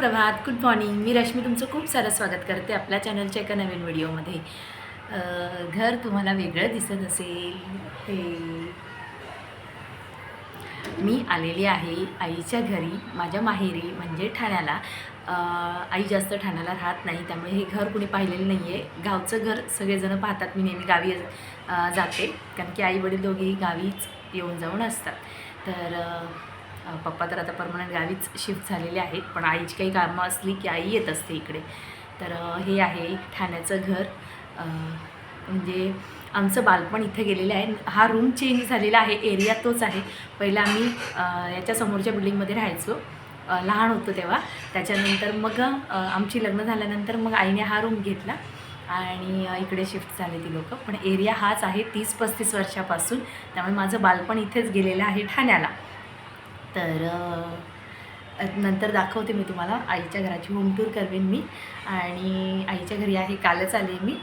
सुप्रभात good morning मी रश्मी तुमचं खूप सारं स्वागत करते आपल्या चॅनलच्या एका नवीन व्हिडिओमध्ये घर तुम्हाला वेगळं दिसत असेल. हे. मी आलेली आहे आईच्या घरी माझ्या माहेरी म्हणजे ठाण्याला. आई जास्त ठाण्याला राहत नाही त्यामुळे हे घर कुणी पाहिलेलं नाही आहे गावचं घर सगळेजणं पाहतात मी नेहमी गावी जाते. कारण की आई वडील दोघेही गावीच येऊन जाऊन असतात. तर पप्पा तर आता परमनंट गावीच शिफ्ट झालेले आहेत पण आईची काही कामं असली की आई येत असते इकडे. तर हे आहे ठाण्याचं घर. म्हणजे आमचं बालपण इथे गेलेलं आहे. हा रूम चेंज झालेला आहे एरिया तोच आहे. पहिला आम्ही याच्या समोरच्या बिल्डिंगमध्ये राहायचो. लहान होतो तेव्हा. त्याच्यानंतर मग आमची लग्न झाल्यानंतर मग आईने हा रूम घेतला आणि इकडे शिफ्ट झाले ती लोक. पण एरिया हाच आहे तीस पस्तीस वर्षापासून. त्यामुळे माझं बालपण इथेच गेलेलं आहे ठाण्याला. तर नंतर दाखवते मी तुम्हाला. आईच्या घराची होम टूर करवेन मी आणि आईच्या घरी आहे कालच आले मी.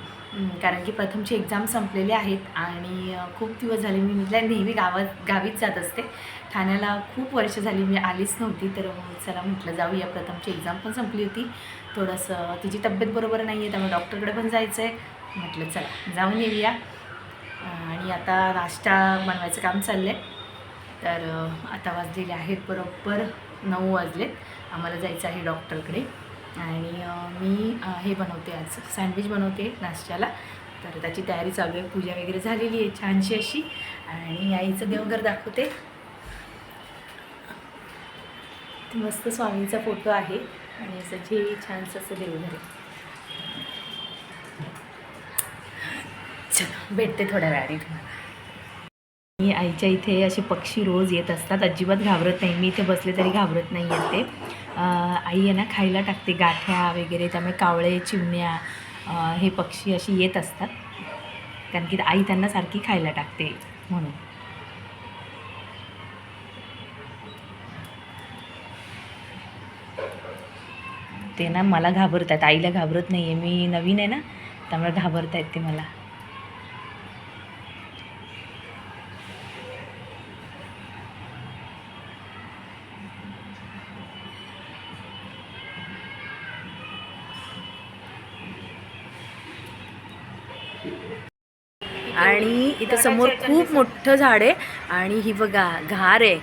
कारण की प्रथमची एक्झाम संपलेले आहेत आणि खूप दिवस झाले मी म्हटलं नेहमी गावात गावीच जात असते. ठाण्याला खूप वर्ष झाली मी आलीच नव्हती तर चला म्हटलं जाऊया. प्रथमची एक्झाम पण संपली होती. थोडंसं तिची तब्येत बरोबर नाही आहे त्यामुळे डॉक्टरकडे पण जायचं आहे म्हटलं चला जाऊन येऊया. आणि आता नाश्ता बनवायचं काम चाललं आहे तर आता वाजलेले आहेत बरोबर नऊ वाजलेत. आम्हाला जायचं आहे डॉक्टरकडे. आणि मी हे बनवते आज. सँडविच बनवते नाश्त्याला. तर त्याची तयारी चालू आहे. पूजा वगैरे झालेली आहे छानशी अशी. आणि आईचं देवघर दाखवते. ते मस्त स्वामींचा फोटो आहे. आणि असं जे छानसं असं देवघर आहे. चला भेटते थोड्या वेळाने तुम्हाला. मी आईच्या इथे असे पक्षी रोज येत असतात. अजिबात घाबरत नाही. मी इथे बसले तरी घाबरत नाही येत. ते आई आहे ना खायला टाकते गाठ्या वगैरे त्यामुळे कावळे चिमण्या हे पक्षी अशी येत असतात. कारण की आई त्यांना सारखी खायला टाकते म्हणून. ते ना मला घाबरतात. आईला घाबरत नाही आहे मी नवीन आहे ना त्यामुळे घाबरत आहेत ते मला. इथं समोर खूप मोठं झाड आहे आणि ही बघा घार आहे.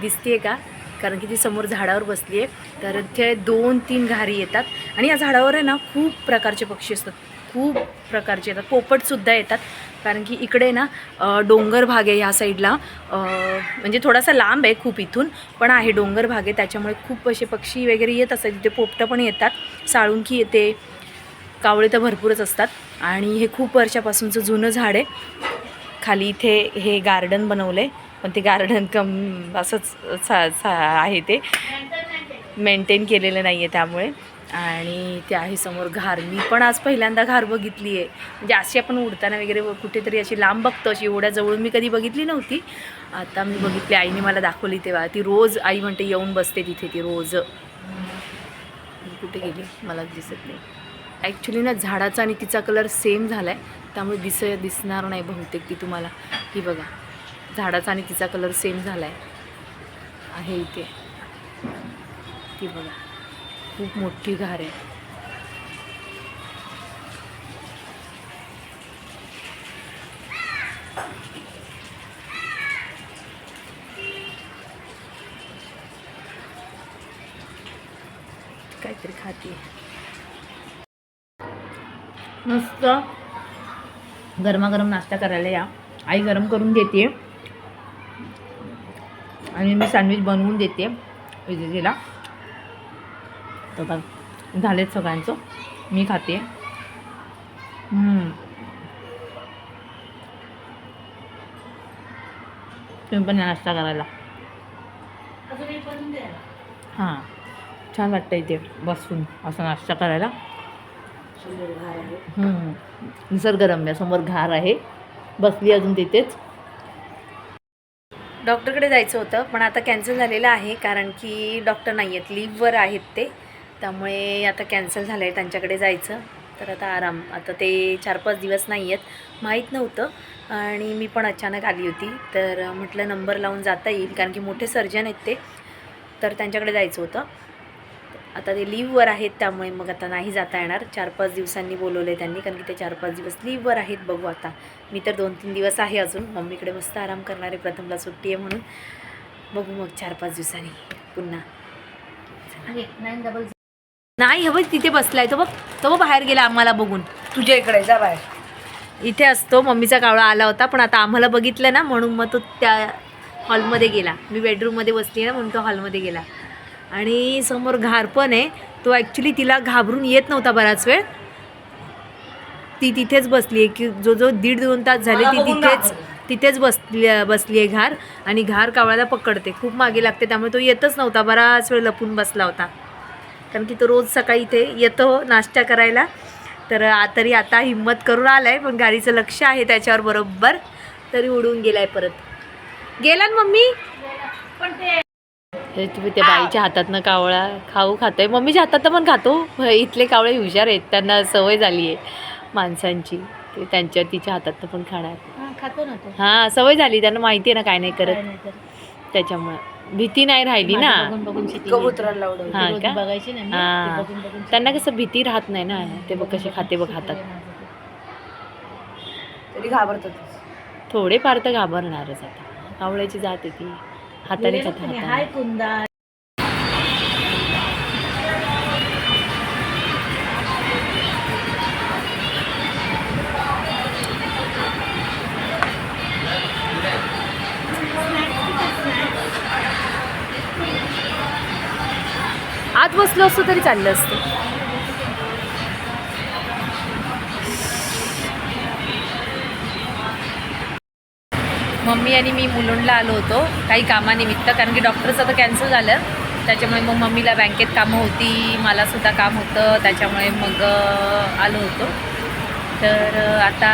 दिसते का? कारण की ती समोर झाडावर बसली आहे. तर इथे दोन तीन घारी येतात. आणि या झाडावर आहे ना खूप प्रकारचे पक्षी असतात. खूप प्रकारचे येतात. पोपटसुद्धा येतात. कारण की इकडे ना डोंगर भाग आहे ह्या साईडला. म्हणजे थोडासा लांब आहे खूप इथून पण आहे डोंगर भाग आहे. त्याच्यामुळे खूप असे पक्षी वगैरे येत असतात. तिथे पोपटं पण येतात. साळुंकी येते. कावळे तर भरपूरच असतात. आणि हे खूप वर्षापासूनचं जुनं झाड आहे. खाली इथे हे गार्डन बनवलं आहे पण ते गार्डन कम असंच सा सा आहे ते. मेंटेन केलेलं नाही आहे त्यामुळे. आणि ते आहे समोर घार. मी पण आज पहिल्यांदा घार बघितली आहे म्हणजे अशी आपण उडताना वगैरे कुठेतरी अशी लांब बघतो अशी एवढ्या जवळून मी कधी बघितली नव्हती. आता मी बघितली आईने मला दाखवली तेव्हा. ती रोज आई म्हणते येऊन बसते तिथे ती रोज. मी कुठे गेली? मला दिसत नाही. ॲक्च्युली ना झाडाचा आणि तिचा कलर सेम झाला आहे त्यामुळे दिस दिसणार नाही बहुतेक ती तुम्हाला. ही बघा झाडाचा आणि तिचा कलर सेम झाला आहे आहे इथे. ती बघा खूप मोठी घार आहे. काहीतरी खाते. मस्त. गरमागरम नाश्ता करायला या. आई गरम करून देते आणि मी सँडविच बनवून देते. विजेला तर बघ झालेत सगळ्यांचं. मी खाते. तुम्ही पण नाश्ता करायला. हां. छान वाटतं इथे बसून असा नाश्ता करायला. निसर्गरम्य समोर घार आहे. बसली अजून तिथेच. डॉक्टरकडे जायचं होतं पण आता कॅन्सल झालेलं आहे कारण की डॉक्टर नाही आहेत लिव्हवर आहेत ते. त्यामुळे आता कॅन्सल झालं आहे त्यांच्याकडे जायचं. तर आता आराम आता ते चार पाच दिवस नाही आहेत माहीत नव्हतं. आणि मी पण अचानक आली होती तर म्हटलं नंबर लावून जाता येईल कारण की मोठे सर्जन आहेत ते. तर त्यांच्याकडे जायचं होतं. आता ते लीववर आहेत त्यामुळे मग आता नाही जाता येणार. चार पाच दिवसांनी बोलवले त्यांनी कारण की ते चार पाच दिवस लीववर आहेत बघू आता. मी तर दोन तीन दिवस आहे अजून. मम्मीकडे मस्त आराम करणार प्रथमला सुट्टी आहे म्हणून. बघू मग चार पाच दिवसांनी. पुन्हा. नाईन डबल नाही हवं तिथे बसलाय. तो बघ तो बघ बाहेर गेला आम्हाला बघून. तुझ्या इकडे जा बाहेर. इथे असतो मम्मीचा कावळा आला होता पण आता आम्हाला बघितलं ना म्हणून मग तो त्या हॉलमध्ये गेला. मी बेडरूममध्ये बसली ना म्हणून तो हॉलमध्ये गेला. आणि समोर घार पण आहे. तो ॲक्च्युली तिला घाबरून येत नव्हता बराच वेळ. ती तिथेच बसली आहे की जो जो दीड दोन तास झाले ती तिथेच. तिथेच बसली बसली आहे घार आणि घार कावळ्याला पकडते. खूप मागे लागते त्यामुळे तो येतच नव्हता. बराच वेळ लपून बसला होता. कारण की तो रोज सकाळी इथे येतो नाश्ता करायला. तर तरी आता हिंमत करून आलाय पण गाडीचं लक्ष आहे त्याच्यावर बरोबर. तरी उडून गेलाय परत. गेला ना मम्मी? पण ते तुम्ही त्या बाईच्या हातातनं कावळा खाऊ खातोय. मम्मीच्या हातात पण खातो. इथले कावळे हुशार आहेत. त्यांना सवय झाली आहे माणसांची. ते त्यांच्या तिच्या हातातनं पण खाणार. हा, खातो ना तो. हां सवय झाली. त्यांना माहिती आहे ना काय नाही करत. त्याच्यामुळं. भीती नाही राहिली ना. हा का? बघायची ना मी, हा. ते बघून बघून त्यांना. कसं भीती राहत नाही ना. ते बघ कसे खाते बघ हातात तरी घाबरतात थोडे फार तर घाबरणारच आता. कावळ्याची जात आहे ती. हाताने हाय कुंदा आत बसलो असतो तरी चाललं असतं. मम्मी आणि मी मुलुंडला आलो होतो काही कामानिमित्त कारण की डॉक्टरचं तर कॅन्सल झालं. त्याच्यामुळे मग मम्मीला बँकेत कामं होती मलासुद्धा काम होतं त्याच्यामुळे मग आलो होतो. तर आता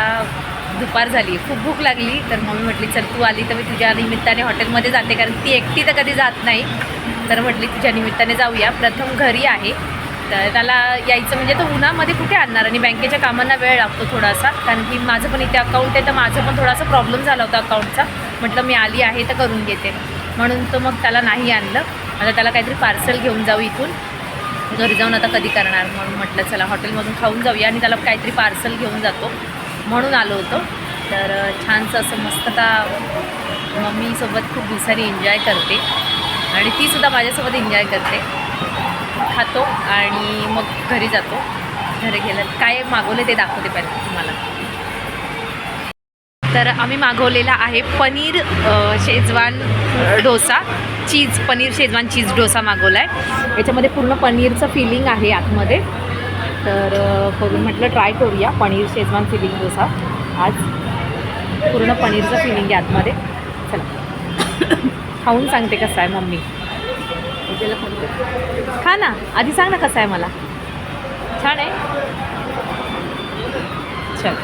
दुपार झाली खूप भूक लागली. तर मम्मी म्हटली चल तू आली तर मी तुझ्या निमित्ताने हॉटेलमध्ये जाते कारण ती एकटी तर कधी जात नाही. तर म्हटली तुझ्या निमित्ताने जाऊया. प्रथम घरी आहे. तर त्याला यायचं म्हणजे तो उन्हामध्ये कुठे आणणार? आणि बँकेच्या कामांना वेळ लागतो थोडासा. कारण की माझं पण इथे अकाउंट आहे तर माझं पण थोडासा प्रॉब्लेम झाला होता अकाउंटचा म्हटलं मी आली आहे तर करून घेते. म्हणून तो मग त्याला नाही आणलं. आता त्याला काहीतरी पार्सल घेऊन जाऊ इथून. घरी जाऊन आता कधी करणार? म्हणून म्हटलं चला हॉटेलमधून खाऊन जाऊया. आणि त्याला काहीतरी पार्सल घेऊन जातो. म्हणून आलो होतो. तर छानसं असं मस्त का मम्मीसोबत खूप दिवसांनी एन्जॉय करते. आणि तीसुद्धा माझ्यासोबत एन्जॉय करते. खातो आणि मग घरी जातो. घरी गेलं काय मागवले ते दाखवते पाहिजे तुम्हाला. तर आम्ही मागवलेला आहे paneer schezwan dosa. Cheese paneer schezwan cheese dosa मागवला आहे याच्यामध्ये पूर्ण पनीरचं फिलिंग आहे आतमध्ये. तर अ, करून म्हटलं ट्राय करूया पनीर शेजवान फिलिंग डोसा. आज पूर्ण पनीरचं फिलिंग आहे आतमध्ये. चला. खाऊन सांगते कसं आहे मम्मी. खा ना. आधी सांग ना कसं आहे मला. छान आहे. चल.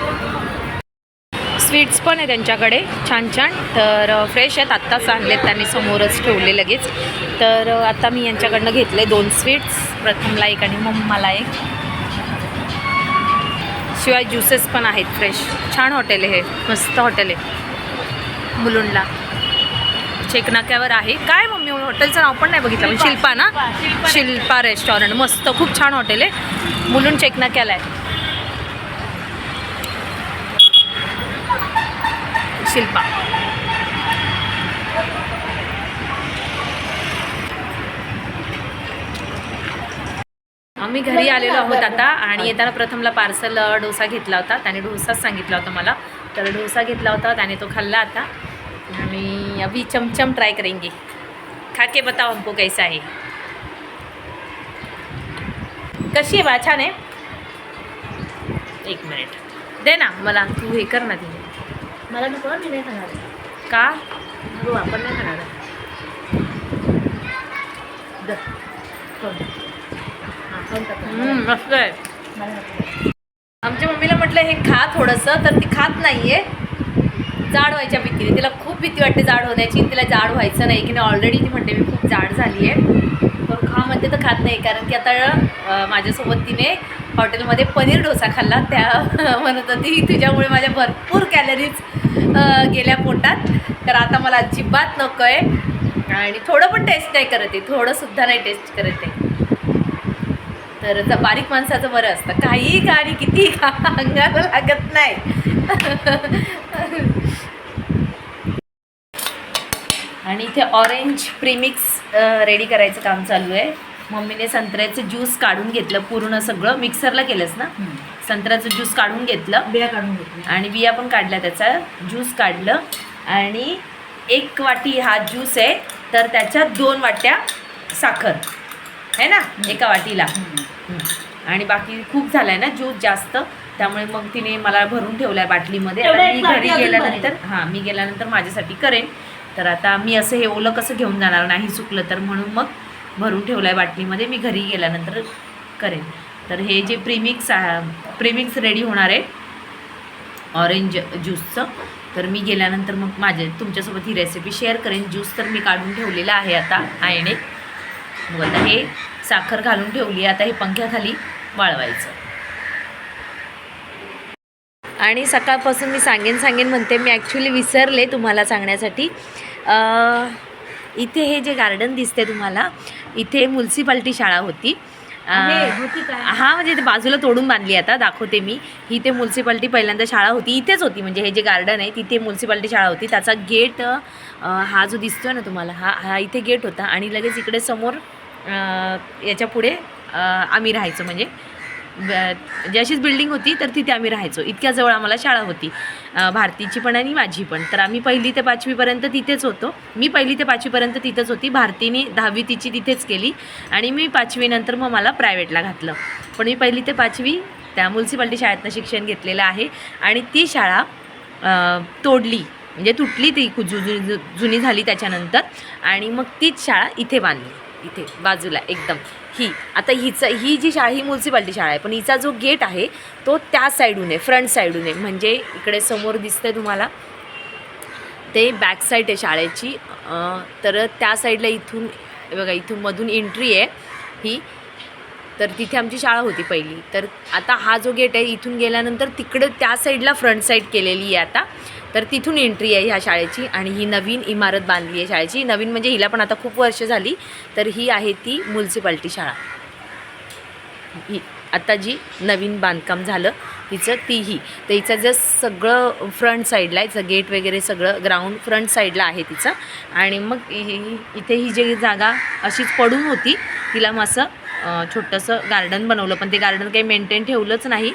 स्वीट्स पण आहे त्यांच्याकडे. छान छान. तर फ्रेश आहेत. आत्ताच आणलेत त्यांनी समोरच ठेवले लगेच. तर आता मी यांच्याकडनं घेतले दोन स्वीट्स प्रथमला एक आणि मम्माला मला एक. शिवाय ज्युसेस पण आहेत फ्रेश छान हॉटेल आहे हे. मस्त हॉटेल आहे. मुलुंडला. चेकनाक्यावर आहे. काय मम्मी हॉटेलचं नाव पण नाही बघितलं. पण शिल्पा ना? शिल्पा रेस्टॉरंट. मस्त खूप छान हॉटेल आहे. मुलुंड चेकनाक्याला आहे. शिल्पा. आम्ही घरी आलेलो आहोत आता आणि येताना प्रथमला पार्सल डोसा घेतला होता. त्याने डोसाच सांगितला होता मला. तर डोसा घेतला होता त्याने तो खाल्ला आता. आणि अभी चमचम ट्राय करेंगे। खा के बताओ हमको कैसा आहे कशी आहे बा छान आहे एक मिनिट। दे ना मला तू हे कर ना ती। मला नको मी नाही खाणार? का? हो आपण नाही खाणार. हा, मस्त आहे. आमच्या मम्मीला म्हटलं हे खा थोडंसं तर ती खात नाहीये. जाड व्हायच्या भीतीने. तिला खूप भीती वाटते जाड होण्याची. तिला जाड व्हायचं नाही. की नाही ऑलरेडी ती म्हणते मी खूप जाड झाली आहे पण खा म्हणते तर खात नाही. कारण की आता माझ्यासोबत तिने हॉटेलमध्ये पनीर डोसा खाल्ला. त्या म्हणत होती तुझ्यामुळे माझ्या भरपूर कॅलरीज गेल्या पोटात. तर आता मला अजिबात नको आहे आणि थोडं पण टेस्ट नाही करत आहे. थोडंसुद्धा नाही टेस्ट करत आहे. तर ज- बारीक माणसाचं बरं असतं. काही खा आणि किती खा अंगाला लागत नाही आणि इथे ऑरेंज प्रीमिक्स रेडी करायचं काम चालू आहे. मम्मीने संत्र्याचं ज्यूस काढून घेतलं पूर्ण सगळं. मिक्सरला केलंस ना? संत्र्याचं ज्यूस काढून घेतलं. बिया काढून घेतली आणि बिया पण काढल्या त्याचा. ज्यूस काढलं. आणि एक वाटी हा ज्यूस आहे तर त्याच्यात दोन वाट्या साखर. आहे ना? एका वाटीला. आणि बाकी खूप झालाय ना ज्यूस जास्त. त्यामुळे मग तिने मला भरून ठेवलाय बाटलीमध्ये. तेवढं आता एक मी घरी गेल्यानंतर हां मी गेल्यानंतर माझ्यासाठी करेन. तर आता मी असं हे ओलं कसं घेऊन जाणार? नाही सुकलं तर म्हणून मग भरून ठेवलं आहे बाटलीमध्ये मी घरी गेल्यानंतर करेन. तर हे जे प्रीमिक्स प्रीमिक्स रेडी होणार आहे ऑरेंज ज्यूसचं. तर मी गेल्यानंतर मग माझे तुमच्यासोबत ही रेसिपी शेअर करेन. ज्यूस तर मी काढून ठेवलेला आहे आता आयने. मग आता हे साखर घालून ठेवली आता हे पंख्याखाली वाळवायचं. आणि सकाळपासून मी सांगेन सांगेन म्हणते मी ॲक्च्युली विसरले तुम्हाला सांगण्यासाठी. इथे हे जे गार्डन दिसते तुम्हाला इथे म्युन्सिपाल्टी शाळा होती? हा म्हणजे ते बाजूला तोडून बांधली आता दाखवते मी. ही ते म्युन्सिपाल्टी पहिल्यांदा शाळा होती. इथेच होती म्हणजे हे जे गार्डन आहे तिथे म्युन्सिपाल्टी शाळा होती. त्याचा गेट हा जो दिसतोय ना तुम्हाला हा हा इथे गेट होता. आणि लगेच इकडे समोर याच्यापुढे आम्ही राहायचो म्हणजे. जी म्हणजे अशीच बिल्डिंग होती तर तिथे आम्ही राहायचो. इतक्या जवळ आम्हाला शाळा होती. भारतीची पण आणि माझी पण. तर आम्ही पहिली ते पाचवीपर्यंत तिथेच होतो. मी पहिली ते पाचवीपर्यंत तिथेच होती. भारतीने दहावी तिची तिथेच केली. आणि मी पाचवीनंतर मग मला प्रायव्हेटला घातलं. पण मी पहिली ते पाचवी त्या म्युन्सिपाल्टी शाळेतनं शिक्षण घेतलेलं आहे. आणि ती शाळा तोडली. म्हणजे तुटली ती कु- जु- जु- जुनी झाली त्याच्यानंतर. आणि मग तीच शाळा इथे बांधली. इथे बाजूला एकदम. ही. आता हिचं ही जी शाळा ही म्युन्सिपाल्टी शाळा आहे पण हिचा जो गेट आहे तो त्या साईडून आहे फ्रंट साईडून आहे म्हणजे इकडे समोर दिसतंय तुम्हाला ते बॅक साईड आहे शाळेची. तर त्या साईडला इथून बघा इथून मधून एंट्री आहे ही. तर तिथे आमची शाळा होती पहिली. तर आता हा जो गेट आहे इथून गेल्यानंतर तिकडे त्या साईडला फ्रंट साईड केलेली आहे आता. तर तिथून एंट्री आहे ह्या शाळेची आणि ही नवीन इमारत बांधली आहे शाळेची. नवीन म्हणजे हिला पण आता खूप वर्ष झाली तर ही आहे ती म्युन्सिपाल्टी शाळा. ही आता जी नवीन बांधकाम झालं तिचं तीही. तर हिचं जर सगळं फ्रंट साईडला आहे हिचं गेट वगैरे सगळं ग्राउंड फ्रंट साईडला आहे तिचं. आणि मग इथे ही जी जागा अशीच पडून होती तिला मग असं छोटंसं गार्डन बनवलं. पण ते गार्डन काही मेंटेन ठेवलंच नाही.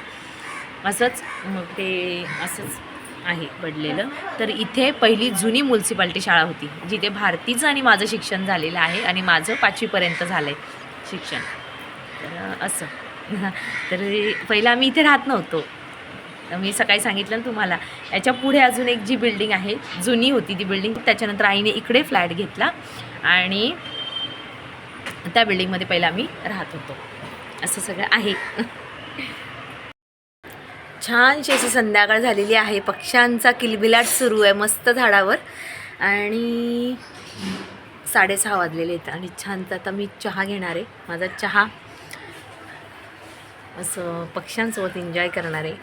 असंच मग ते असंच आहे पडलेलं. तर इथे पहिली जुनी म्युन्सिपाल्टी शाळा होती जिथे भारतीचं आणि माझं शिक्षण झालेलं आहे आणि माझं पाचवीपर्यंत झालं आहे शिक्षण. तर असं. तर पहिलं आम्ही इथे राहत नव्हतो. मी सकाळी सांगितलं ना तुम्हाला याच्यापुढे अजून एक जी बिल्डिंग आहे जुनी होती ती बिल्डिंग त्याच्यानंतर आईने इकडे फ्लॅट घेतला आणि त्या बिल्डिंगमध्ये पहिलं आम्ही राहत होतो. असं सगळं आहे. छानशी अशी संध्याकाळ झालेली आहे. पक्ष्यांचा किलबिलाट सुरू आहे मस्त झाडावर. आणि साडेसहा वाजलेले आहेत आणि छान आता मी चहा घेणार आहे. माझा चहा असं पक्ष्यांसोबत एन्जॉय करणार आहे.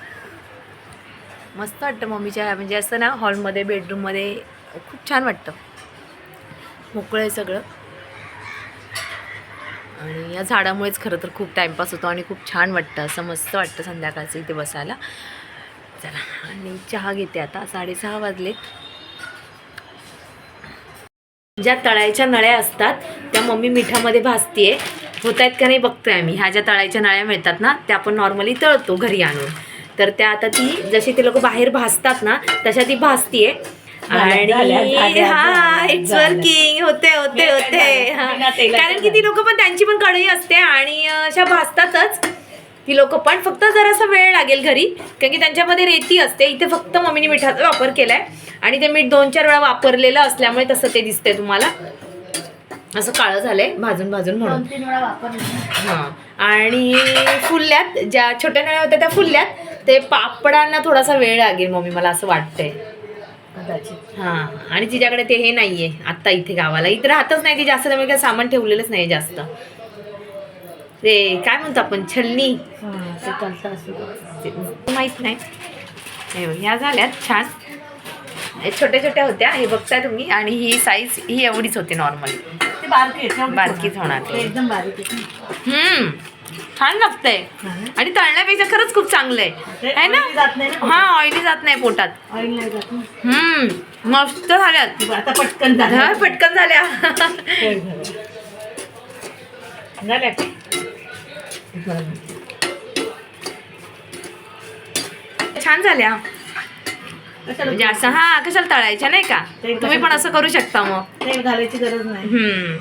मस्त वाटतं मम्मीच्या म्हणजे असं ना हॉलमध्ये बेडरूममध्ये खूप छान वाटतं. मोकळं आहे सगळं. आणि या झाडामुळेच खरं तर खूप टाईमपास होतो आणि खूप छान वाटतं असं मस्त वाटतं संध्याकाळचं इथे बसायला. चला आणि चहा घेते आता साडेसहा वाजलेत ज्या तळायच्या नळ्या असतात त्या मम्मी मिठामध्ये भाजतीये. होत आहेत का नाही बघतोय आम्ही. ह्या ज्या तळायच्या नळ्या मिळतात ना त्या आपण नॉर्मली तळतो घरी आणून. तर त्या आता ती जशी ते लोक बाहेर भाजतात ना तशा ती भाजतीये. आणि हा इट्स. वर्किंग होते होते होते. कारण की ती लोक पण त्यांची पण कढई असते आणि अशा भाजतातच. ती लोक पण. फक्त जरासा वेळ लागेल घरी कारण की त्यांच्यामध्ये रेती असते. इथे फक्त मम्मीने मिठाचा वापर केलाय. आणि ते मीठ दोन चार वेळा वापरलेलं असल्यामुळे तसं ते दिसतंय तुम्हाला. असं काळं झालंय. भाजून भाजून म्हणून. हां. आणि फुलल्यात ज्या छोट्या नळ्या होत्या त्या फुलल्यात. ते पापडांना थोडासा वेळ लागेल मम्मी मला असं वाटतंय. हां आणि तिच्याकडे ते हे नाहीये आत्ता इथे गावाला. इथे राहतच नाही ती जास्त त्यामुळे काही सामान ठेवलेलंच नाही जास्त. ते काय म्हणतो आपण छलनी? हां माहीत नाही. ह्या झाल्यात छान. हे छोट्या छोट्या होत्या हे बघताय तुम्ही. आणि ही साईज ही एवढीच होती नॉर्मल बारकीच होणार. एकदम बारीक हम्म. छान लागतंय? आणि तळण्यापेक्षा खरंच खूप चांगलं आहे. है ना? हा ऑइली जात नाही पोटात. हम्म मस्त झाल्यात. पटकन हा, झालं पटकन झाल्या. झाल्या. छान झाल्या. म्हणजे असं हा कशाला तळायच्या नाही का? तुम्ही पण असं करू शकता मग. तेल घालायची गरज नाही. हम्म.